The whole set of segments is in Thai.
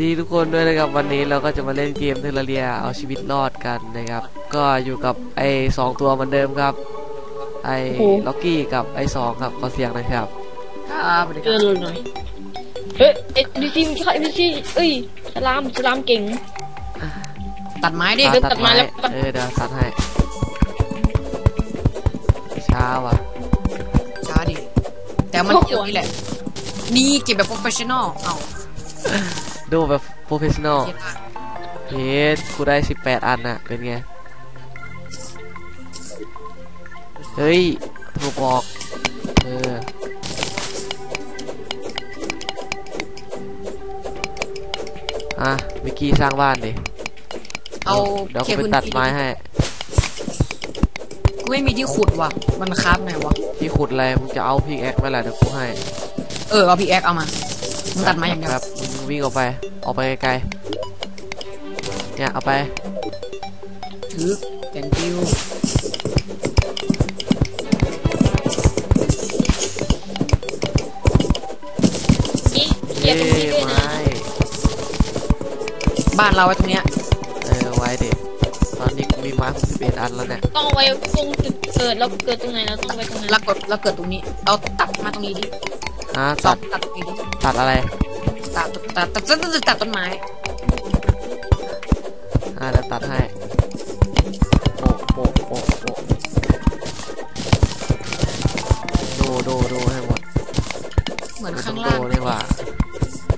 ดีทุกคนด้วยนะครับวันนี้เราก็จะมาเล่นเกมเทเลเรียเอาชีวิตรอดกันนะครับ ก็อยู่กับไอ้สองตัวเหมือนเดิมครับ ไอ้โอ้ล็อกกี้กับไอ้สองครับขอเสียงหนะครับ ครับสวัสดีคเจรัอบเลยหน่อยเฮ้ยเอ็ดดิซีมันใครดิซีเอ้ยสลามสลามเก่ง ตัดไม้ดิตัดเดี๋ยวตัตัดดไม้ไม้แล้วตัด เออเดี๋ยวตัดให้ช้าว่ะช้าดิแต่มันเกี่ยวนี่แหละดีเก็บแบบโปรเฟชชั่นอลเอา ดูแบบโปรเฟชชั่นอลเก็บได้เฮ้ยกูได้สิบแปดอันน่ะ เป็นไง เฮ้ยถูกบอกเอออะวิกกี้สร้างบ้านดิ เอาเดี๋ยวเคกูไปพื้นตัดที่ไม้ให้ กูไม่มีที่ขุดว่ะ มันคราฟไงวะ ที่ขุดอะไรมึงจะเอาพิกแอคไหมล่ะเดี๋ยวกูให้ เออ เอาพีแอคเอามา มึงตัดไม้อย่างเดียวครับมึงวิ่งออกไป ออกไปไกลๆเนี่ยเอาไปถือ thank you นี่เคลียร์ตรงนี้ด้วยนะไม้บ้านเราไว้ตรงเนี้ยเออไว้เด็กตอนนี้กูมีไม้หกสิบเอ็ดอันแล้วเนี่ยต้องเอาไว้ตรงจุดเกิดแล้วเกิดตรงไหนเราต้องไว้ตรงนั้นแล้วกดแล้วเกิดตรงนี้ เอาตัดมาตรงนี้ดิ อะสอตัดตัดตัดอะไรตัดตัดตัดตัดตัดตัดต้นไม้อะเดี๋ยวตัดให้โปะโปะโปะโปะดูดูดูให้หมดเหมือนข้างล่างดูนี่หว่า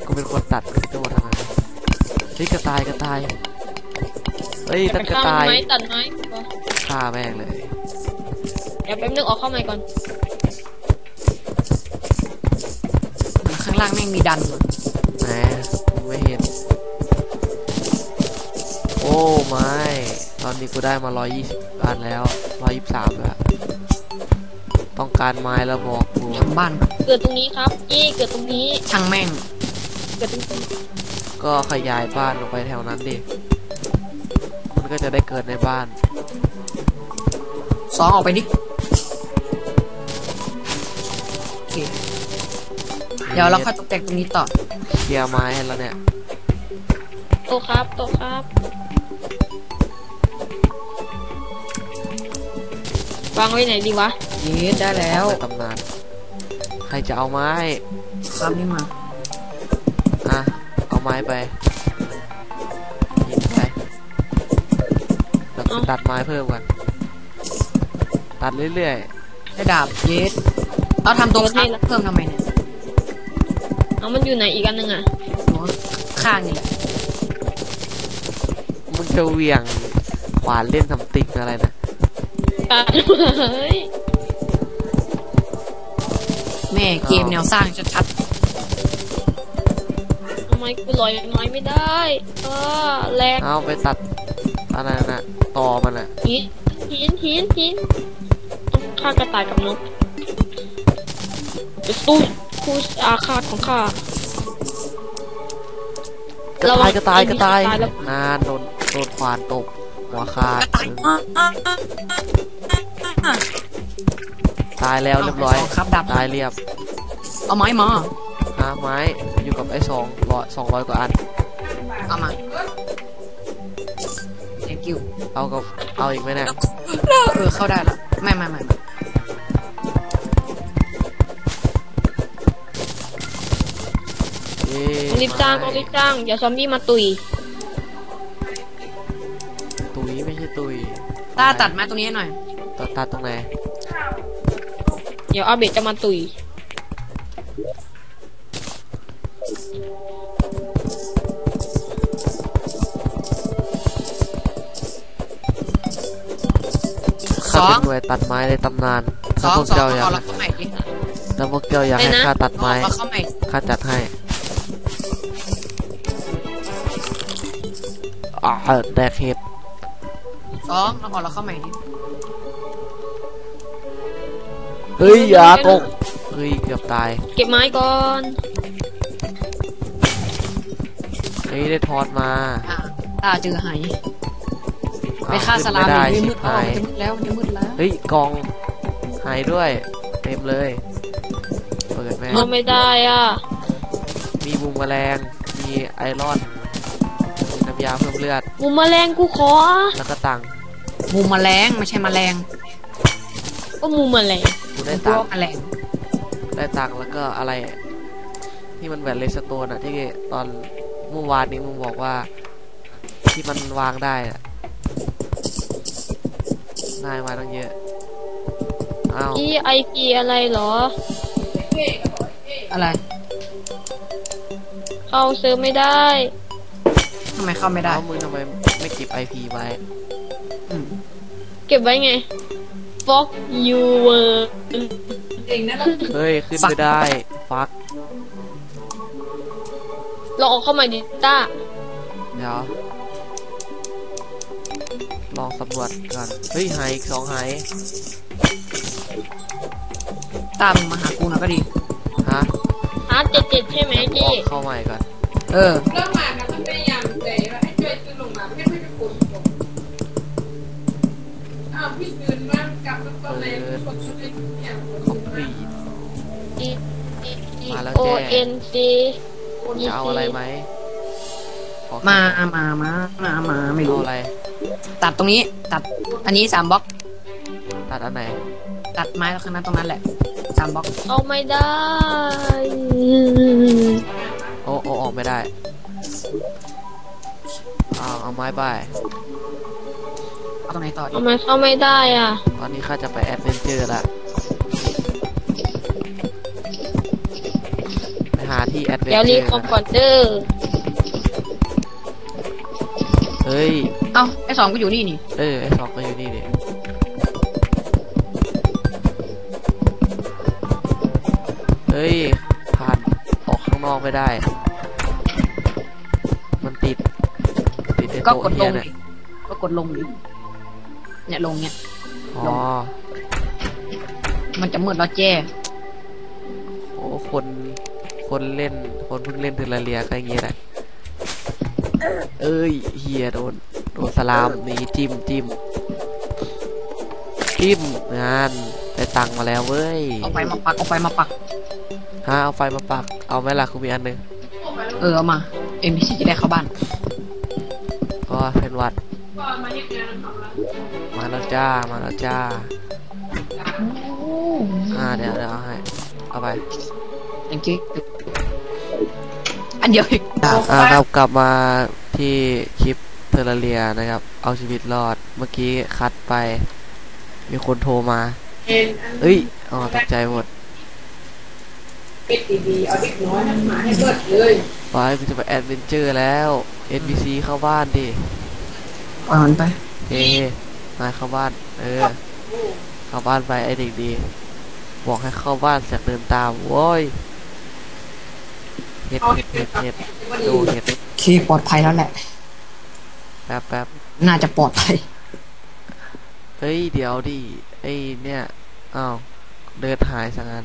กูเป็นคนตัดกูจะมาทำไมเฮ้ยกระต่ายกระต่ายเฮ้ยตัดกระข้ามต่ายไม้ตัดไม้ฆ่าแม่งเลยเดี๋ยวแป๊บนึงออกเข้าใหม่ก่อน ล่างแม่งมีดันว่ะแหมมึงไม่เห็น โอ้ไม่ ตอนนี้กูได้มา120อันแล้ว123แล้ว ต้องการไม้แล้วบอกกูทำบ้านเกิดตรงนี้ครับเย่เกิดตรงนี้ ช่างแม่ง เกิดตรงนี้ก็ขยายบ้านลงไปแถวนั้นดิ มันก็จะได้เกิดในบ้าน สองออกไปดิ เดี๋ยวเราค่อยตกแต่งตรงนี้ต่อเคลียร์ไม้ให้แล้วเนี่ยโตะครับโตะครับวางไว้ไหนดีวะเย็ดได้แล้วในตำนานใครจะเอาไม้ครับนี่มาอะเอาไม้ไปหยิบไปแล้วก็เอาตัดไม้เพิ่มกันตัดเรื่อยได้ดาบเย็ดเราทำตัวครับเพิ่มทำไมเนี่ย เอามันอยู่ไหนอีกอันหนึ่งอะหัวข้างนี่แหละๆมึงจะเหวี่ยงขวานเล่นทำติ๊กอะไรนะตัดเฮ้ยแม่เกมแนวสร้างชัดทำไมกูลอยไม้ไม่ได้เออแรงเอาไปตัดอะไรนะต่อมันอะหินหินหินหินต้องฆ่ากระต่ายกับนกจะสู้ คู่อาฆาตของข้า กระต่ายกระต่ายกระต่ายระวังนานโดนโดนควานตบหัวขาดๆกระต่ายอะอะอะอะตายแล้วเรียบร้อยาครับดาบตายเรียบเอาไม้มา หาไม้อยู่กับไอ้สองร้อยสองร้อยกว่าอัน เอามา thank you เอากับเอาอีกไหมเนี่ย เออเข้าได้แล้วไม่ไม่ไม่ไม่ เย้ต้องรีบจ้างต้องรีบจ้างอย่าซอมบี้มาตุยตุยไม่ใช่ตุยตาตัดไม้ตรงนี้ให้หน่อย ตัดตัดตรงไหน เดี๋ยวอาเบะจะมาตุยสอข้างเป็นหน่วยตัดไม้ในตำนานสถ้าองพวกสองเจ้าอยากเอาเราเข้าใหม่ดิถ้าพวกเจ้าอยากให้อะไรนะข้าตัดไม้เอาเข้าใหม่ข้าจัดให้ อ่าแดกเห็ดสองเราเอาเราเข้าใหม่ดิเฮ้ยอย่าตกเฮ้ยเกือบตายเก็บไม้ก่อนเฮ้ยได้ทอดมาอะตาเจอหายไปอ้วฆ่าขึ้นสลามไม่ได้เลยชิมืบดแล้วหายจะมืดแล้วจะมืดแล้วเฮ้ยกองหายด้วย เต็มเลยเปิดแม่งเอาไม่ได้อะมีบุมแมลงมีมีไอรอนมีน้ำ ยาเพิ่มเลือด หมูแมลงกูขอแล้วก็ตังค์มูแมลงไม่ใช่แมลงก็หมูแมลงกูได้พตังวกค์แมลงได้ตังค์แล้วก็อะไร ที่มันแบบเลสโตนอะที่ตอนเมื่อวานนี้มึงบอกว่า ที่มันวางได้อะได้มาตั้งเยอะอ้าวอีไอพีอะไรเหรอ อะไร เข้าเซิร์ฟไม่ได้ ทำไมเข้าไม่ได้อ้าวมึงทำไมไม่เก็บไอพีไว้อืมเก็บไว้ไง fuck you were เฮ้ย ขึ้นไม่ได้ ฟัก ลองเอาเข้ามาดิต้า เดี๋ยว ลองสำรวจก่อน เฮ้ย หายอีกสองหายตามมาหากูหนะก็ดี ฮะอาร์ตเจ็ดเจ็ดใช่ไหมอจีอกเข้าใหม่ก่อน เออ เรื่องมานะมันพยายา เอ็นซีจะเอาอะไรไหมขอมา มา มา มา มา ไม่เอารู้ อะไร ตัดตรงนี้ ตัด อันนี้สามบล็อก ตัดอันไหน ตัดไม้แล้วข้างหนั้นตรงนั้นแหละสามบล็อก เอาไม่ได้โอ้โอ้ออกไม่ได้เอาเอาไม้ไปเอาตรงไหนต่อดีทำไมเข้าไม่ได้อะ ตอนนี้ข้าจะไปแอดเวนเจอร์ละ ที่แอดเวนเจเดี๋อยวรีร์คอมก่อนเด้อเฮ้ย เอ้าไอสองก็อยู่นี่นี่ เออไอสองก็อยู่นี่ดิเฮ้ย ผ่านออกข้างนอกไม่ได้ มันติด ติดไอก็โต๊ะกดลเฮียงเนี่ยดิก็กดลงดิเนี่ยลงเนี่ย อ๋อ มันจะมืดแล้วแจ้โอ้คน คนเล่น คนเพิ่งเล่นเทอร์ราเรียก็อย่างเงี้ยแหละ เอ้ยเฮียโดน โดนสลามนี่จิ้มจิ้มจิ้มงานได้ตังค์มาแล้วเว้ย เอาไฟมาปัก เอาไฟมาปัก ฮะ เอาไฟมาปัก เอาไหมล่ะคุณมีอันหนึงเออ เอามา เอ็มพีซีจะได้เข้าบ้าน ก็เป็นหวัดก็มาเฮ็ดงานของเรามาแล้วจ้า มาแล้วจ้า อ่า เดี๋ยวเดี๋ยวเอาให้ เอาไปอย่างกี้ อันเดียวอีกอ่าครับกลับมาที่คลิปเทอร์ราเรียนะครับ เอาชีวิตรอดเมื่อกี้คัดไป มีคนโทรมาเอ็นอันเอ้ยอ๋อตกใจหมดปิดดีๆเอาเด็กน้อยนั้นมาให้เบิดเลยไปมันจะไปแอดเวนเจอร์แล้ว NPC เข้าบ้านดิปล่อยมันไปเอ้นายเข้าบ้าน เออ เข้าบ้านไปไอเด็กดี บอกให้เข้าบ้านเสียกเดินตามโว้ย เห็ดเห็ดเห็ดเห็ดดูเห็ดโอเคปลอดภัยแล้วแหละ แป๊บแป๊บน่าจะปลอดภัย เฮ้ยเดี๋ยวดิไอเนี่ยอ้าวเดินหายสังงั้น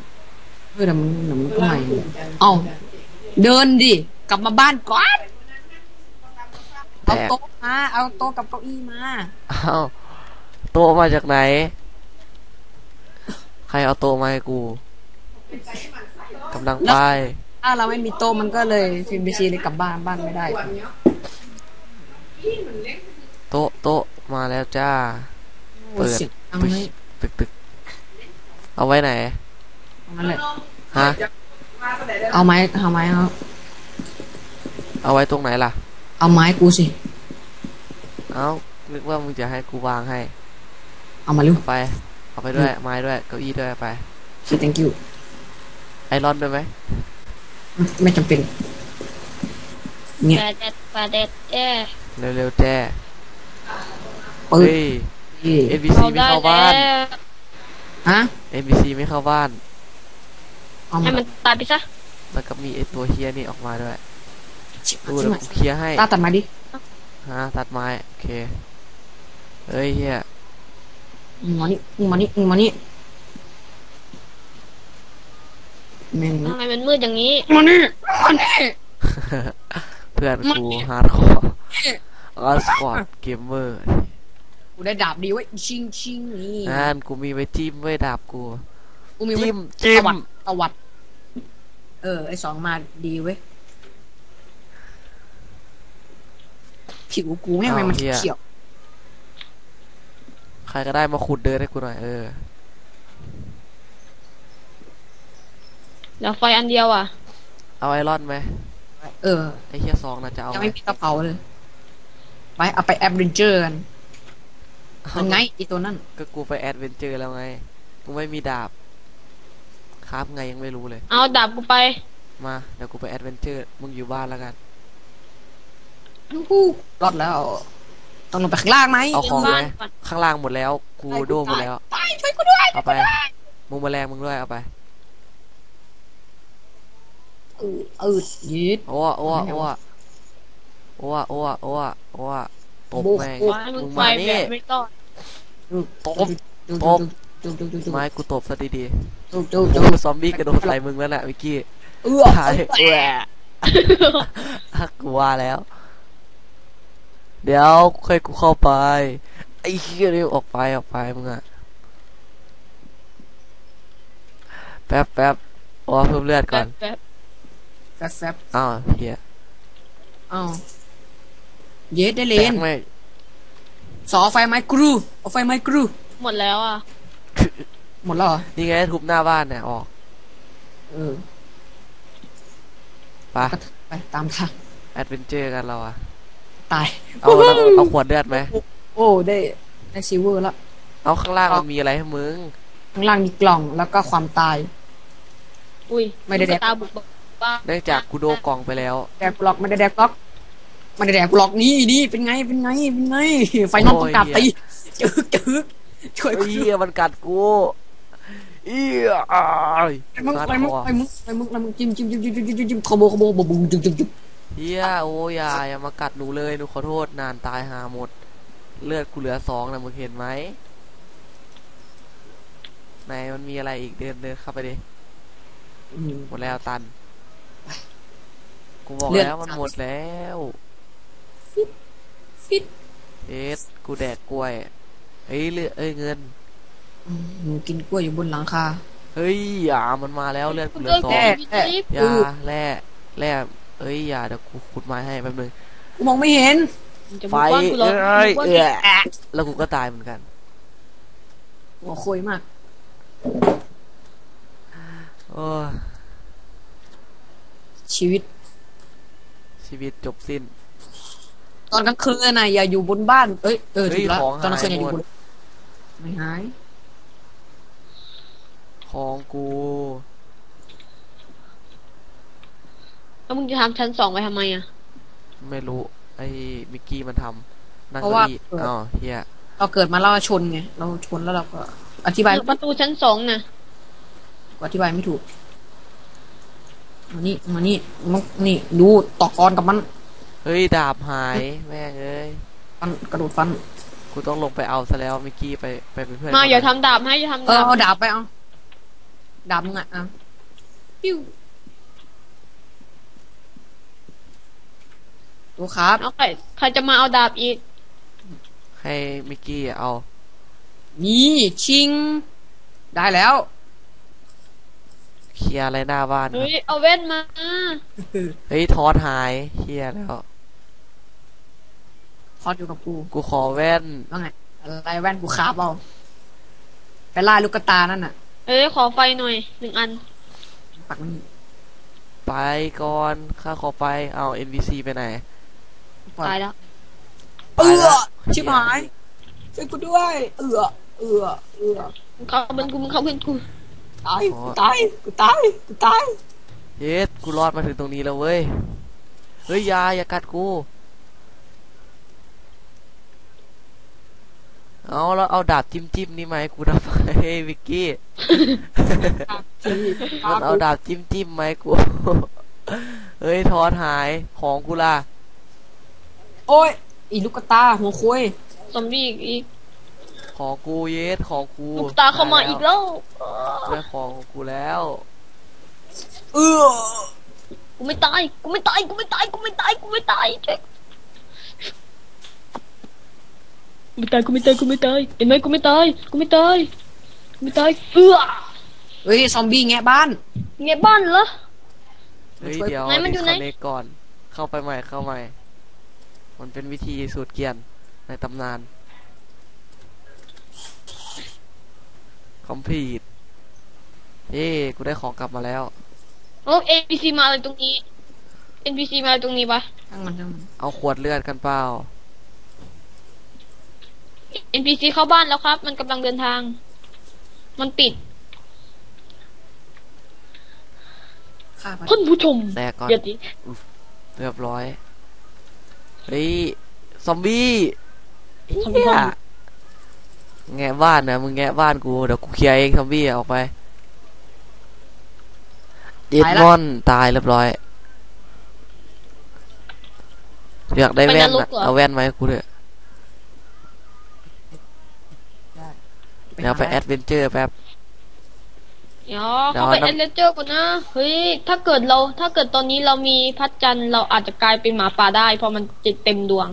เฮ้ยเดี๋ยวมันเดี๋ยวมันก็ใหม่เอ้าเดินดิ กลับมาบ้านก่อนเอาแตกโต๊ะมา เอาโต๊ะกับเก้าอี้มา อ้าวโต๊ะมาจากไหน ใครเอาโต๊ะมาให้กูกำลังไป ถ้าเราไม่มีโต๊ะมันก็เลยฟิล์มบีซีเลยกลับบ้านบ้านไม่ได้ โต๊ะโต๊ะมาแล้วจ้า เปิดเสียงดังตึกเลยตึกตึกเอาไว้ไหนนั่นแหละฮะมาแสดงเอาไม้เอาไม้เอาเอาไว้ตรงไหนล่ะ เอาไม้กูสิ เอานึกว่ามึงจะให้กูวางให้ เอามาเร็วเอาไป เอาไปด้วย ไม้ด้วย เก้าอี้ด้วยไปสิ thank you ไอรอนด้วยไหม ไม่จำเป็น เนี่ยปลาเด็ดปลาเด็ดแจ้เร็วๆแจ้เปิดเฮ้ยนี่ NPC เอาไม่ได้เข้าแล้บ้านวฮะ NPC ไม่เข้าบ้าน เอาให้มามันตายไปซะแล้วก็มีไอตัวเฮียนี่ออกมาด้วยชิบดูหายแล้วกูเคลียร์ให้ ตาตัดมาดิ ฮะ ตัดไม้ โอเค เฮ้ยเฮีย มึงมานี่มึงมานี่มึงมานี่ แม่งทำไมมันมืดอย่างนี้ มานี่มานี่เพื่อนกูฮาร์ดคอร์ออสปอร์ตเกมเมอร์กูได้ดาบดีไว้ยชิงชิงนี่นั่นกูมีไว้จิ้มไว้ดาบกู กูมีไว้จิ้มจิ้ตมวัดตวัด เออ ไอสองมาดีเว้ยผิวกูแม่งทำไมมันอ้าวเหี้ยเขียว ใครก็ได้มาขุดเดินให้กูหน่อยเออ เดี๋ยวไฟอันเดียวอะ เอาไอรอนไหมเออ ไอเฮียซองน่ะจะเอายังไหมไม่มีกระเป๋าเลยไปเอาไปแอดเวนเจอร์กันมันไงอีตัวนั่นก็กูไปแอดเวนเจอร์แล้วไง กูไม่มีดาบ ครับไงยังไม่รู้เลย เอาดาบกูไปมาเดี๋ยวกูไปแอดเวนเจอร์ มึงอยู่บ้านแล้วกันฮู้รอดแล้ว ต้องลงไปข้างล่างไหมเอาของไหมบ้านก่อนข้างล่างหมดแล้ว กูโดนหมดแล้ว ตายช่วยกูด้วย เอาไป มึงมาแรงมึงด้วยเอาไปเออเออยืดโอ้โอ้โอ้โอ้โอ้โอ้โอ้ตบแม่งโอ้ไม้มึมึงงไฟมาแบนี่บไม่ต้องตบจุตบจุจุจุจุไม้กูตบซะดีจุจุๆจุโอ้ซอมบี้กระโดดใส่มึงแล้วน่ะเมื่อกี้เออตายแหวะกูว่าแล้ว เดี๋ยวค่อยกูเข้าไป ไอ้เหี้ยนี่ออกไปออกไปมึงอะแป๊บแป๊บโอ้เพิ่มเลือดก่อนแบบ แฟบแฟบอ้าวเฮียอ้าวเย็ดได้เลแตนกไม่สอไฟไม้กรูเอาไฟไม้กรู หมดแล้วอะ หมดแล้วเหรอนี่ไงทุบหน้าบ้านเนี่ยออกเออไปก็ไปตามทางแอดเวนเจอร์กันเราอะตาย เอาแล้วเอาขวดเลือดไหมโอ้ได้ได้ซิลเวอร์แล้ว เอาข้างล่างมันมีอะไรให้มึง ข้างล่างมีกล่องแล้วก็ความตาย อุ้ยไม่ได้แดก ตาบุกบ้านเนื่องจากกูโดนกล่องไปแล้ว แดกบล็อกไม่ได้แดกบล็อกไม่ได้แดกบล็อกนี่นี่เป็นไงเป็นไงเป็นไง ไฟนอลต้องกลับตีจึกจึกช่วยเฮ้กูยเหี้ยมันกัดกูเอี้ยอ้ายไปมึงกัดไปมึงคอไปมึงไปมึงไปมึงจิ้มจิ้มจิ้มจิ้มจิ้มจิ้มจิ้มขโมยขโมยบุ้งจึกจึกจึกเฮียโอ้ยอย่าอย่ามากัดหนูเลยหนูขอโทษนานตายหาหมด เลือดกูเหลือสองนะมึงเห็นไหมไหนมันมีอะไรอีกเดินเดินเข้าไปดิอืมหมดแล้วตัน กูบอกเลือด แล้วมันหมดแล้วฟิตเอสกูแดกกล้วยเฮ้ยเลือดเอ้ยเงิน อืมหนูกินกล้วยอยู่บนหลังคา เฮ้ยอย่ามันมาแล้วเลือดกูเหลืเลิอกสอแกงพี่จิ๊บอย่าแร่แร่เอ้ยอย่าเดี๋ยวกูขุดไม้ให้แป๊บนึง กูมองไม่เห็นจะไฟบุกบ้านกูเหรอเอ้ยบุกบ้านเอ้กูยแล้วกูก็ตายเหมือนกัน หัวโคุยมาก โอ้ย ชีวิต ชีวิตจบสิ้น ตอนกลางคืนน่ะอย่าอยู่บนบ้าน เอ้ยเออเฮ้ถูยกแล้วของตอนกลางคืนอย่าอยู่หายบหมนด ไม่หายของกูแล้วมึงจะทำชั้นสองไปทำไมอะ ไม่รู้ ไอ้มิกกี้มันทำนั่งเพราะเก้าว่าอี้อ้าวเฮียเราเกิดมาเราชนไงเราชนแล้วเราก็อธิบายประตูชั้นสองน่ะอธิบายไม่ถูก มานี่มานี่มันนี่ดูต่อกรกับมัน เฮ้ย ดาบหายแม่งเอ้ยฟันกระโดดฟันกูต้องลงไปเอาซะแล้วมิกกี้ไปไปเป็นเพื่อนมากันอย่าทำดาบให้อย่าทำเออดาบเอาดาบไปเอาดาบมึงอะอะปิ้วตัวครับเอาใครใครจะมาเอาดาบอีก ให้มิกกี้เอา นี่ชิง ได้แล้ว เคลียร์อะไรหน้าบ้านครัเฮ้บยเอาเว้นมา เฮ้ยทอดหายเฮียแล้วทอดอยู่กับกูกูขอแว่น ว่าไงอะไรแว่นกูคาบเอาไปล่าลูกกระตานั่นน่ะเอ้ยขอไฟหน่อยหนึ่งอัน ปักมันไปก่อนข้าขอไปเอา NPC ไปไหน ปล่อยตายแล้ว เอืตายแล้อวชิบหายช่วยกูด้วย เอือเอือเอือ มึงเข้าเป็นกูมึงเข้าเป็นกู ตายกูตายกูตายกูตายเยสกูรอดมาถึงตรงนี้แล้วเว้ย เฮ้ยอยาอย่ากัดกู เอาแล้วเอาดาบจิ้มจิ้มๆนี่ไหมาให้กูทำไมเฮ้ยวิกกี้ มันเอาดาบจิ้มจิ้มๆไหมาให้กู เฮ้ยทอนหายของกูล่ะ โอ้ย อีลูกกระตาหัวคุยซอมบี้อีกอีก ของกูเยสของกูลูกตาเข้ามาอีกแล้วได้ของของกูแล้ว เอือกูไม่ตายกูไม่ตายกูไม่ตายกูไม่ตายกูไม่ตายเจ๊กูไม่ตายกูไม่ตายกูไม่ตายเห็นไหมกูไม่ตายกูไม่ตายกูไม่ตายเอื้อเฮ้ยซอมบี้แงะบ้านเงี้ยบ้านเหรอเฮ้ยช่วยเดี๋ยวไหนมันอยู่ไหนดิสคอนเนคก่อน เข้าไปใหม่เข้าใหม่ มันเป็นวิธีสูตรเกียนในตำนาน คอมพลีทเย้กูได้ของกลับมาแล้ว โอ้ NPC มาอะไรตรงนี้ NPC มาอะไรตรงนี้ปะช่างมันช่างมันเอาขวดเลือดกันเปล่า NPC เข้าบ้านแล้วครับ มันกำลังเดินทาง มันปิดฆ่าไปท่านผู้ชมแตกก่อนเดี๋ยวดิเรียบร้อยเฮ้ยซอมบี้ซอมบี้ เหี้ย แงะบ้านนะมึงแงะบ้านกูเดี๋ยวกูเคลียร์เองซอมบี้อะออกไปเดดมอนตายเรียบร้อยอยากได้แว่นอะเอาแว่นมาให้กูเถอะเดี๋ยวไปแอดเวนเจอร์แป๊บเดี๋ยวเดี๋ยวเข้าไปน้ำแอดเลนเจอร์ก่อนนะ เฮ้ย ถ้าเกิดเรา ถ้าเกิดตอนนี้เรามีพัดจันทร์เราอาจจะกลายเป็นหมาป่าได้ เพราะมันจะเต็มดวง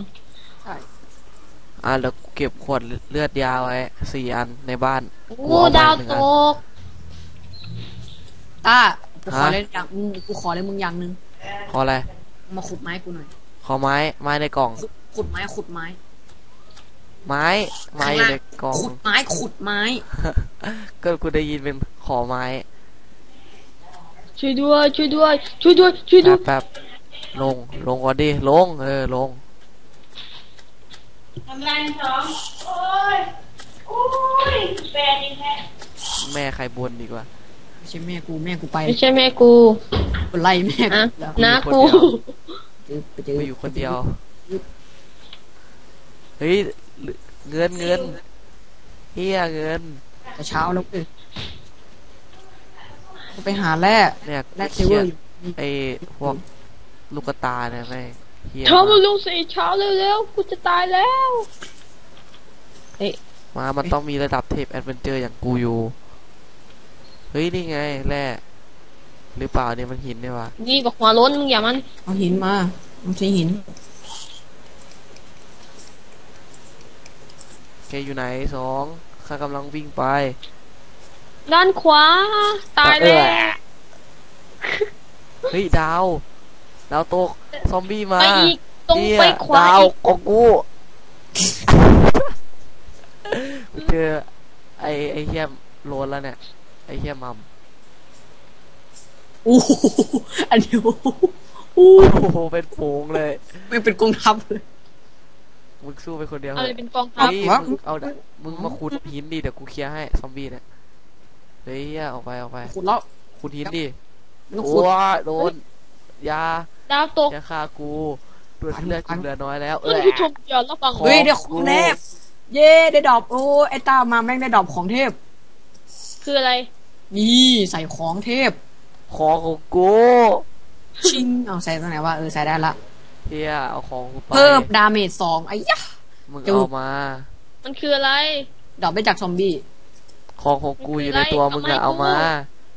อะเดี๋ยวกูเก็บขวดเลือดยาไว้สี่อันในบ้านโอ้กูเอาไปดาวหนึ่งตอัน กต้ากูขอฮะ เล่นอย่างมึงกูขอเล่นมึงอย่างหนึ่งขออะไร มาขุดไม้กูหน่อย ขอไม้ไม้ในกล่อง ขุดขุดไม้ขุดไม้ไม้ไม้อยู่ในกล่อง ขุดไม้ขุดไม้ ก็กูได้ยินเป็นขอไม้ช่วยด้วย ช่วยด้วย ช่วยด้วย ช่วยด้แป๊วยบแป๊บลงลงก่อนดิลง เออลง ทำไรสองโอ้ยโอ้ยแฟนยังแท้แม่ใครบนดีกว่าไม่ใช่แม่กูแม่กูไปไม่ใช่แม่กูกูไล่แม่อะกูแล้วน้าคกูนเดียวเจอไปเจอกูอยู่คนเดียว เฮ้ย เงินเงินเฮียเงินแต่เช้าแล้วเออกูไปหาแร่เนี่ยแร่กูซิเคเวรีอยดร์อยู่ไอ้พวกลูกกระตาเนี่ยแม่ง เฮียเช้ามาลงสิเช้าเร็วๆ กูจะตายแล้วมา มันต้องมีระดับเทพแอดเวนเจอร์อย่างกูอยู่ เฮ้ย นี่ไงแร่หรือเปล่าเนี่ยมันหินเนี่ยวะนี่บอกหัวล้นมึงอย่ามัน เอาหินมามันใช้หิน แกอยู่ไหนสองข้ากำลังวิ่งไป ด้านขวา ตายเอแล้ว เฮ้ย ดาว ดาวตกซอมบี้มาไปอีกตรงเหี้ยไปขวาดาวอีกของกูกูเจอไอ้ไอ้เฮียโลนแล้วเนี่ย ไอ้เฮียมัมโอ้โหอันเดียวโอ้โหโอ้โหเป็นฝูงเลยไม่เป็นกองทัพเลยมึงสู้ไปคนเดียวอะไรเถอะเป็นกองทัพเฮ้ยวะมึงเอาดะมึงมาขุดหินดิเดี๋ยวกูเคลียร์ให้ซอมบี้เนี่ยเฮ้ยเหี้ยออกไปออกไปขุดแล้วขุดหินดิไม่ต้องโอ้ขุดยโดนอยา ดาวตกอย่าฆ่ากูเลือดเลือดกูเหลือน้อยแล้ว เอท่านอผู้ชมอย่ารับฟังขอเฮ้ยได้ของเทพเย้ได้ดอกโอ้ไอ้ตามาแม่งได้ดอกของเทพ คืออะไร นี่ใส่ของเทพ ของของกูชิงเอาใส่ตรงไหนวะเออใส่ได้ละเฮียเอาของกูไปเพิ่มดาเมจสองไอ้ยะมึงจุ๊บเอามา มันคืออะไรดอกไปจากซอมบี้ของของกูอยู่ในตัวมึงอะเอาเอามามาให้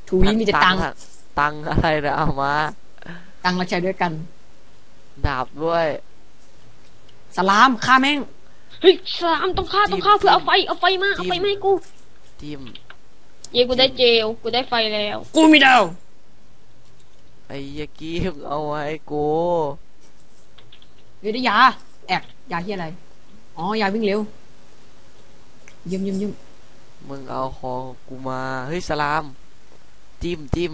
ทูวีมีแต่ตังค์อะตังค์อะไรนะเอามา ตังค์เราใช้ด้วยกัน ดาบด้วยสลามฆ่าแม่งเฮ้ยสามต้องฆ่าต้องฆ่าเพื่อเอาไฟเอาไฟมาเอาไฟมาให้กูจิ้มเย้กูได้เจลกูได้ไฟแล้ว กูมีดาวไอ้ยากี้มึงเอาไว้กูเฮ้ยได้ยาแอกยาที่อะไรอ๋อยาวิ่งเร็วเยี่ยมเยี่ยมเยี่ยมมึงเอาของกูมา เฮ้ยสลาม จิ้มจิ้ม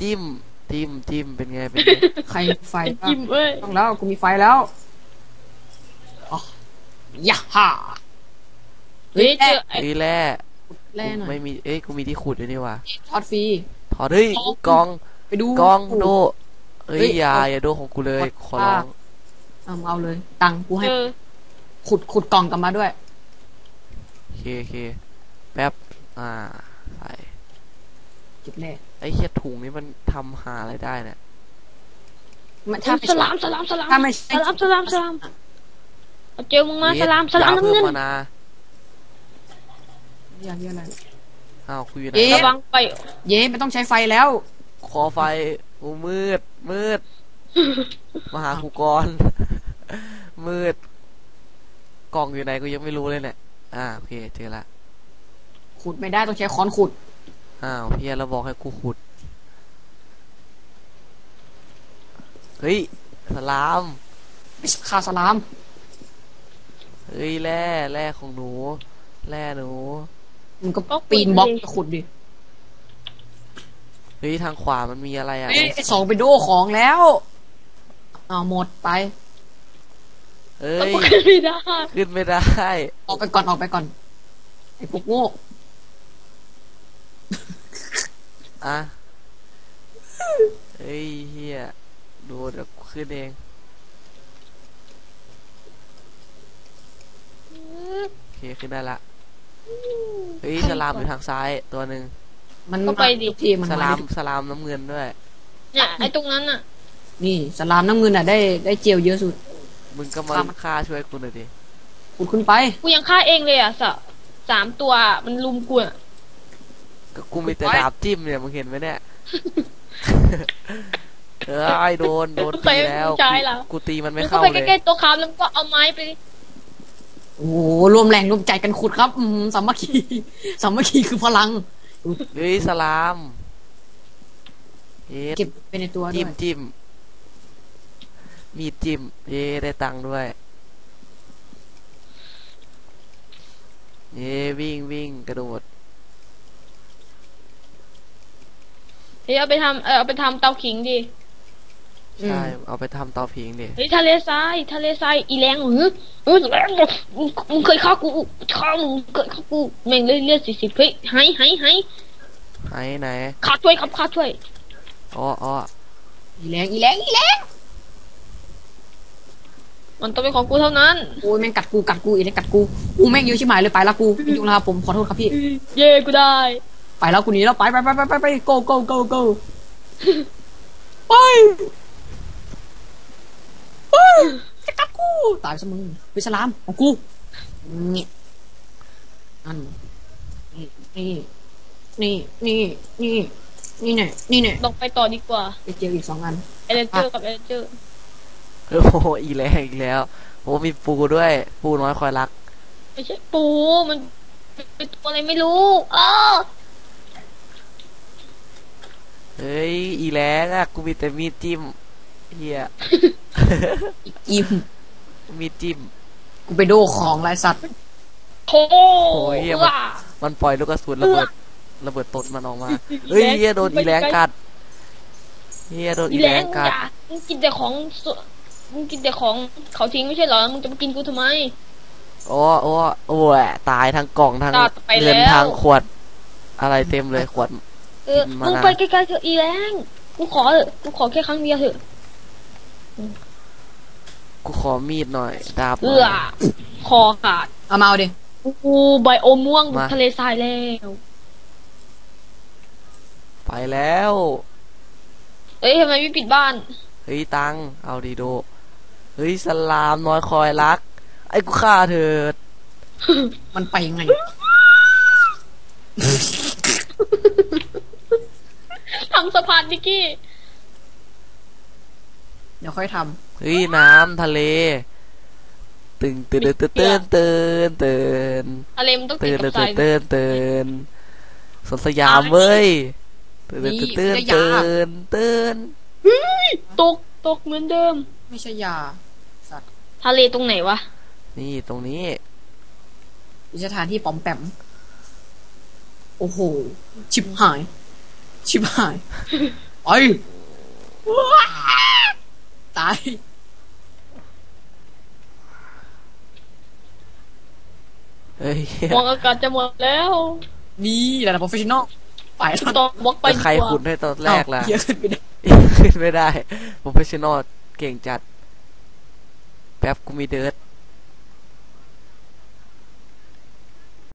จิ้ม จิ้มจิ้มเป็นไงเป็นไงใครไฟเป็นบ้างจิ้มเว้ยต้องแล้วกูมีไฟแล้วอ๋อยาฮ่าเฮ้ยเจอไอ้เฮ้ยแร่แล่หน่อยไม่มีเอ้ยกูมีที่ขุดอยู่นี่ว่ะทอดฟรีถอดเฮ้ยกองไปดูกองโดเฮ้ยเฮ้ยอย่าเอาอย่าโดของกูเลยกดขอร้องเอาเอาเลย ตังค์กูให้เจอขุดขุดกล่องกลับมาด้วยโอเคโอเคแป๊บอ่าใส่จุดแรก ไอ้เฮียถุงนี้มันทำหาอะไรได้เนี่ยไม่ถ้าไม่สใช่ลามสลามสลามถ้าไม่สใช่ลามสลามสลามเอาเจลมึงมาเยสลามสลามยน้ำเงินพิ่มมานายาเยอะอะไรอ้าวคุยอยู่ไหนเอ๊ะระวังไปเย้ไม่ต้องใช้ไฟแล้ว ขอไฟกูมืด มืด มาหากูก่อนมืด กล่องอยู่ไหนกูยังไม่รู้เลยเนี่ยอ่าโอเคเจอละขุดไม่ได้ต้องใช้ค้อนขุด อ้าวเฮียเราบอกให้กูขุด เฮ้ย สลามไปฆ่าสลาม เฮ้ยแร่แร่ของหนู แร่หนู มันก็ปีนบล็อกไปขุดดิเฮ้ยทางขวามันมีอะไรอะเอ้ยไอ้สองไปโดของแล้วอ้าวหมดไป เอ้แล้วยก็ขึ้นไม่ได้ ขึ้นไม่ได้ ออกไปก่อนออกไปก่อน ไอ้พวกโง่ อะเฮ้ยเฮียดูเดี๋ยวกูขึ้นเองโอเคขึ้นได้ละเฮ้ยสลามอยู่ทางซ้ายตัวหนึ่งมันก็ไปดิ ทุกทีมันสมาลามดิสลามน้ำเงินด้วย เนี่ยไอ้ตรงนั้นอะ นี่สลามน้ำเงินอะได้ได้เจลเยอะสุด มึงก็มาครับฆ่าช่วยกูหน่อยดิขุดขึ้นไป กูยังฆ่าเองเลยอะสะสามตัวมันลุมกูอะ ก็กูมีแต่ไปดาบจิ้มเนี่ยมึงเห็นไหมเนี่ยเออไอ้โดนโดนเคตียแล้วใจเหรอกูตีมันไม่มึงก็เข้าไปเลยใกล้ๆตัวเขาแล้วก็เอาไม้ไปดิโอ้โหรวมแรงรวมใจกันขุดครับอืมสามัคคีสามัคคีคือพลังเฮ้ยสลามเอ๊ะเก็บไปในตัวด้จิ้วมยจิ้มมีดจิ้มเย้ได้ตังค์ด้วยเย้วิ่งวิ่งกระโดด เฮ้ยเอาไปทำเออเอาไปทำเตาขิงดิใช่เอาไปทำเตาผิงดิเฮ้ยทะเลทรายทะเลทรายอีแรงหรือเออแรงมึงมึงเคยฆ่ากูฆ่ามึงเคยฆ่ากูแม่งเลือดเลือดสี่สิบเฮ้ยหายหายหายไหนไหนฆ่าช่วยครับฆ่าช่วยอ๋ออ๋ออีแรงอีแรงอีแรงมันต้องเป็นของกูเท่านั้นโอ้ยแม่งกัดกูกัดกูอีแรงกัดกูกูแม่งเยอะชิบหายเลยไปละกูไม่ยุ่งแล้วครับผมขอโทษครับพี่ เย่กูได้ ไปแล้วกูหนีแล้วไปไปไปไปไปไป go go go go ไปไปจะกัดกูตายซะมึงไปสลามของกูนี่อันนี่นี่นี่นี่นี่เนี่ยนี่เนี่ยลงไปต่อดีกว่าไปเจออีกสองอันเอเลเจอร์กับเอเลเจอร์โอ้โหอีแรงอีกแล้วโอ้มีปูด้วย ปูน้อยคอยรัก ไม่ใช่ปูมันเป็นตัวอะไรไม่รู้เออ เฮ้ย อีแรงอะกูมีแต่มีดจิ้มเฮียอีกอิ่มมีดจิ้ม กูไปโดของไรสัตว์โถโอ้ยเหี้ยเอื้อมันปล่อยลูกกระสุนระเบิดระเบิดตดมันออกมาเฮ้ยเฮียโดนอีแรงกัดเฮียโดนอีอีแรแรงงกัดอย่ามึงกินแต่ของสมึงกินแต่ของเขาทิ้งไม่ใช่เหรอ มึงจะมากินกูทำไมโอ้โอ้โอ้ยตายทั้งกล่องทั้งตัดไปเงินแล้วทั้งขวด อะไรเต็มเลยขวดเออกินมามึงนานไปไกลๆเถอะอีแรงกูขอเถอะกูขอแค่ครั้งเดียวเถอะกูขอมีดหน่อยดาบหเอื้น่ออยคอขาดเอามาเอาดิกูใบโอมม่วงมาทะเลทรายแล้วไปแล้ว เอ้ยทำไมไม่ปิดบ้าน เฮ้ยตัง เอาดีโด เฮ้ยสลามน้อยคอยรัก ไอ้กูฆ่าเถิดมันไปยังไง ทำสะพานดิกกี้ เดี๋ยวค่อยทเฮ้ยน้ำทะเล ตึงตื่นตื่นตื่นตื่นตื่นทะเลมันต้องติดตื่นกับทตื่รานยตื่นตื่นสวนสยามเว้ยตื่นตื่นตื่นตื่นตื่นตกตกเหมือนเดิมำไม่ใช่ยาสัตว์ทะเลตรงไหนวะ นี่ตรงนี้มีสถานที่ปอมแปมโอ้โห ชิบหาย ชิบหายไอ้ว้าตายเฮ้ยมองอากาศจะหมดแล้วนี่ระดับโปรเฟชชั่นอลไปแล้วต้องบล็อกไปแล้วใครดีกว่าขุดให้ตอนแรกล่ะเอ้าเหี้ยขึ้นไปได้ขึ้นไม่ได้โปรเฟชชั่นอลเก่งจัด แป๊บกูมีเดิร์ด